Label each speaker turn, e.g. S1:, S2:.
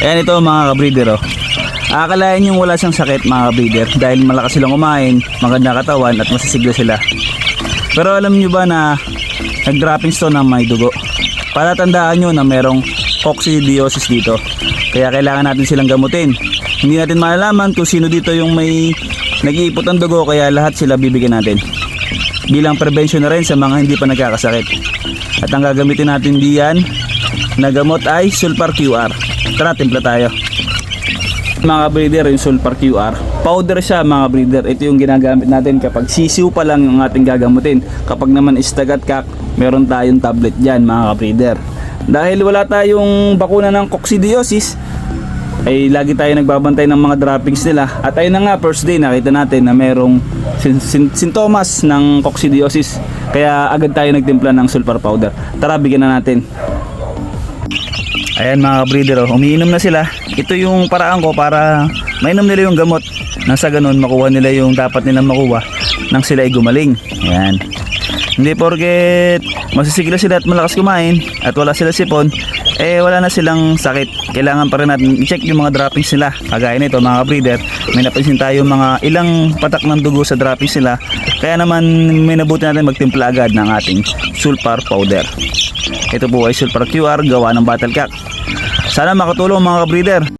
S1: Ayan ito mga kabreeder oh. Akalain yung wala siyang sakit mga kabreeder dahil malakas silang kumain, maganda katawan at masisigla sila. Pero alam nyo ba na nag-droppings to ng may dugo? Para tandaan nyo na merong coccidiosis dito. Kaya kailangan natin silang gamutin. Hindi natin malalaman kung sino dito yung may nag-iipot ng dugo kaya lahat sila bibigyan natin. Bilang prevention na rin sa mga hindi pa nagkakasakit. At ang gagamitin natin diyan na gamot ay Sulfar QR. Tara, timpla tayo. Mga breeder, yung Sulfar QR. Powder siya mga breeder. Ito yung ginagamit natin kapag sisiw pa lang yung ating gagamutin. Kapag naman istagat kak, meron tayong tablet dyan mga breeder. Dahil wala tayong bakuna ng coccidiosis, ay lagi tayo nagbabantay ng mga droppings nila. At ayun na nga, first day nakita natin na merong sin- sin- sintomas ng coccidiosis. Kaya agad tayo nagtimpla ng sulfur powder. Tara, bigyan na natin. Ayan mga breeder, oh, umiinom na sila. Ito yung paraan ko para mainom nila yung gamot. Nang sa ganun, makuha nila yung dapat nilang makuha nang sila ay gumaling. Ayan. Hindi porket masisigla sila at malakas kumain at wala sila sipon, eh wala na silang sakit. Kailangan pa rin natin i-check yung mga droppings nila. Kagaya nito mga breeder, may napansin tayo mga ilang patak ng dugo sa droppings nila. Kaya naman may nabuti natin magtimpla agad ng ating sulfur powder. Ito po ay sulfur QR gawa ng Battlecat. Sana makatulong mga breeder.